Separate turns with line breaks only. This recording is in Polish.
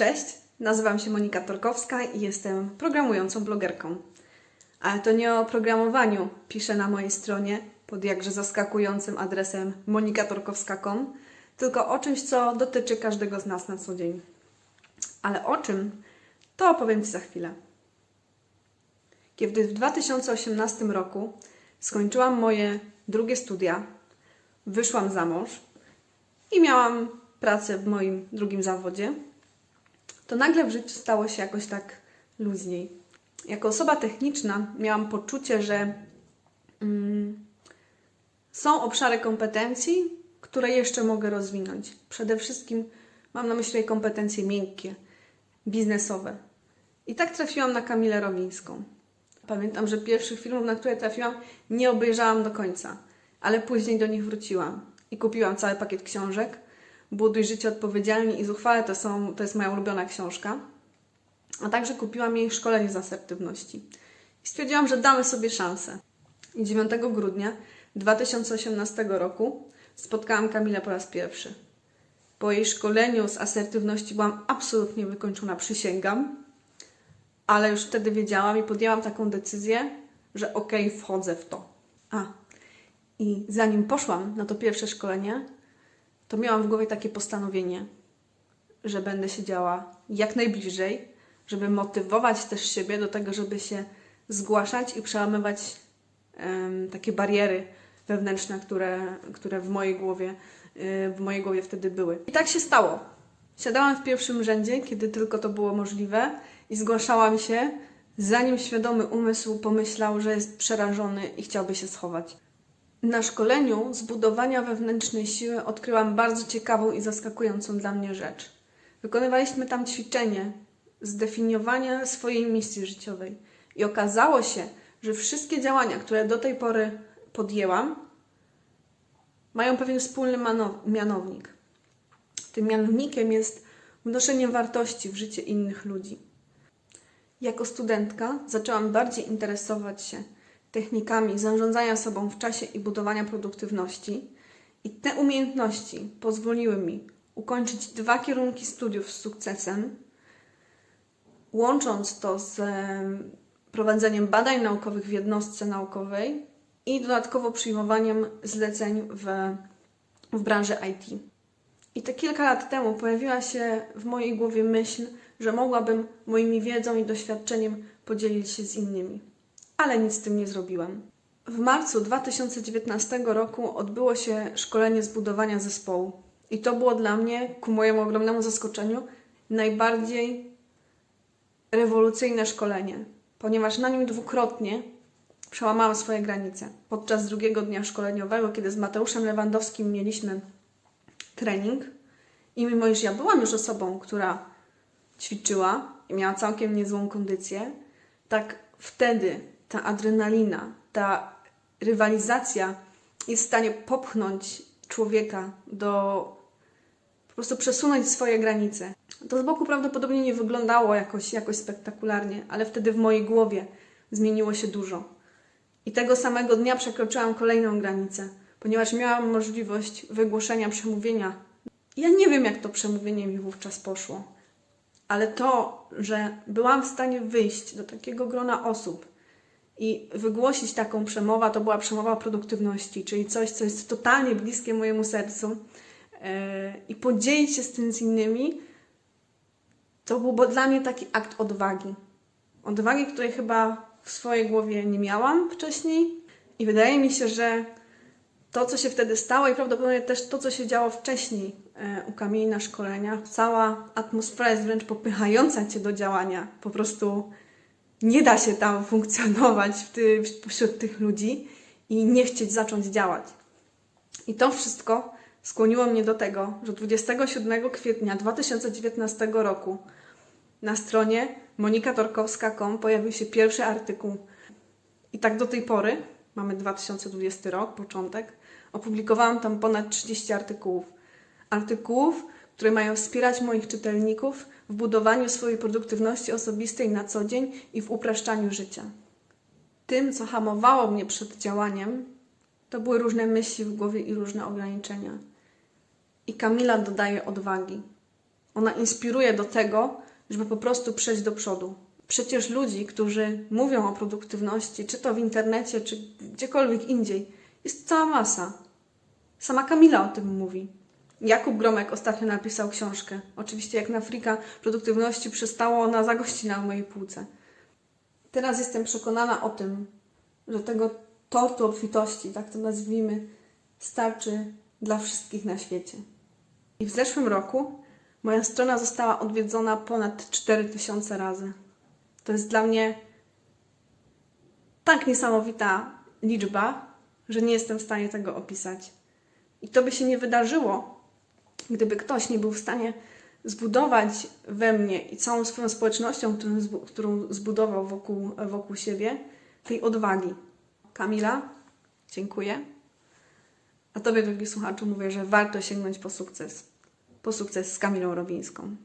Cześć, nazywam się Monika Torkowska i jestem programującą blogerką. Ale to nie o programowaniu piszę na mojej stronie pod jakże zaskakującym adresem monikatorkowska.com, tylko o czymś, co dotyczy każdego z nas na co dzień. Ale o czym, to opowiem Ci za chwilę. Kiedy w 2018 roku skończyłam moje drugie studia, wyszłam za mąż i miałam pracę w moim drugim zawodzie, to nagle w życiu stało się jakoś tak luźniej. Jako osoba techniczna miałam poczucie, że mm, są obszary kompetencji, które jeszcze mogę rozwinąć. Przede wszystkim mam na myśli kompetencje miękkie, biznesowe. I tak trafiłam na Kamilę Rowińską. Pamiętam, że pierwszych filmów, na które trafiłam, nie obejrzałam do końca, ale później do nich wróciłam i kupiłam cały pakiet książek. Buduj życie odpowiedzialnie i zuchwale to, są, to jest moja ulubiona książka. A także kupiłam jej szkolenie z asertywności. I stwierdziłam, że damy sobie szansę. I 9 grudnia 2018 roku spotkałam Kamilę po raz pierwszy. Po jej szkoleniu z asertywności byłam absolutnie wykończona, przysięgam, ale już wtedy wiedziałam i podjęłam taką decyzję, że okej, okay, wchodzę w to. A, i zanim poszłam na to pierwsze szkolenie, to miałam w głowie takie postanowienie, że będę siedziała jak najbliżej, żeby motywować też siebie do tego, żeby się zgłaszać i przełamywać um, takie bariery wewnętrzne, które, które w mojej głowie yy, w mojej głowie wtedy były. I tak się stało. Siadałam w pierwszym rzędzie, kiedy tylko to było możliwe i zgłaszałam się, zanim świadomy umysł pomyślał, że jest przerażony i chciałby się schować. Na szkoleniu zbudowania wewnętrznej siły odkryłam bardzo ciekawą i zaskakującą dla mnie rzecz. Wykonywaliśmy tam ćwiczenie zdefiniowania swojej misji życiowej i okazało się, że wszystkie działania, które do tej pory podjęłam, mają pewien wspólny mianownik. Tym mianownikiem jest wnoszenie wartości w życie innych ludzi. Jako studentka zaczęłam bardziej interesować się technikami zarządzania sobą w czasie i budowania produktywności. I te umiejętności pozwoliły mi ukończyć dwa kierunki studiów z sukcesem, łącząc to z prowadzeniem badań naukowych w jednostce naukowej i dodatkowo przyjmowaniem zleceń w, w branży IT. I te kilka lat temu pojawiła się w mojej głowie myśl, że mogłabym moimi wiedzą i doświadczeniem podzielić się z innymi ale nic z tym nie zrobiłam. W marcu 2019 roku odbyło się szkolenie zbudowania zespołu. I to było dla mnie, ku mojemu ogromnemu zaskoczeniu, najbardziej rewolucyjne szkolenie, ponieważ na nim dwukrotnie przełamałam swoje granice. Podczas drugiego dnia szkoleniowego, kiedy z Mateuszem Lewandowskim mieliśmy trening, i mimo iż ja byłam już osobą, która ćwiczyła i miała całkiem niezłą kondycję, tak wtedy ta adrenalina, ta rywalizacja jest w stanie popchnąć człowieka do po prostu przesunąć swoje granice. To z boku prawdopodobnie nie wyglądało jakoś, jakoś spektakularnie, ale wtedy w mojej głowie zmieniło się dużo. I tego samego dnia przekroczyłam kolejną granicę, ponieważ miałam możliwość wygłoszenia przemówienia. Ja nie wiem, jak to przemówienie mi wówczas poszło, ale to, że byłam w stanie wyjść do takiego grona osób, i wygłosić taką przemowę, to była przemowa produktywności, czyli coś, co jest totalnie bliskie mojemu sercu e, i podzielić się z tym z innymi, to był dla mnie taki akt odwagi. Odwagi, której chyba w swojej głowie nie miałam wcześniej i wydaje mi się, że to, co się wtedy stało i prawdopodobnie też to, co się działo wcześniej e, u Kamili na szkoleniach, cała atmosfera jest wręcz popychająca Cię do działania. Po prostu nie da się tam funkcjonować ty, wśród tych ludzi i nie chcieć zacząć działać. I to wszystko skłoniło mnie do tego, że 27 kwietnia 2019 roku na stronie monikatorkowska.com pojawił się pierwszy artykuł. I tak do tej pory, mamy 2020 rok, początek, opublikowałam tam ponad 30 artykułów. Artykułów, które mają wspierać moich czytelników w budowaniu swojej produktywności osobistej na co dzień i w upraszczaniu życia. Tym, co hamowało mnie przed działaniem, to były różne myśli w głowie i różne ograniczenia. I Kamila dodaje odwagi. Ona inspiruje do tego, żeby po prostu przejść do przodu. Przecież ludzi, którzy mówią o produktywności, czy to w internecie, czy gdziekolwiek indziej, jest cała masa. Sama Kamila o tym mówi. Jakub Gromek ostatnio napisał książkę. Oczywiście jak na frika produktywności przystało, ona zagości na mojej półce. Teraz jestem przekonana o tym, że tego tortu obfitości, tak to nazwijmy, starczy dla wszystkich na świecie. I w zeszłym roku moja strona została odwiedzona ponad 4000 razy. To jest dla mnie tak niesamowita liczba, że nie jestem w stanie tego opisać. I to by się nie wydarzyło, gdyby ktoś nie był w stanie zbudować we mnie i całą swoją społecznością, którą, zbu- którą zbudował wokół, wokół siebie, tej odwagi. Kamila, dziękuję. A Tobie, drogi słuchaczu, mówię, że warto sięgnąć po sukces. Po sukces z Kamilą Robińską.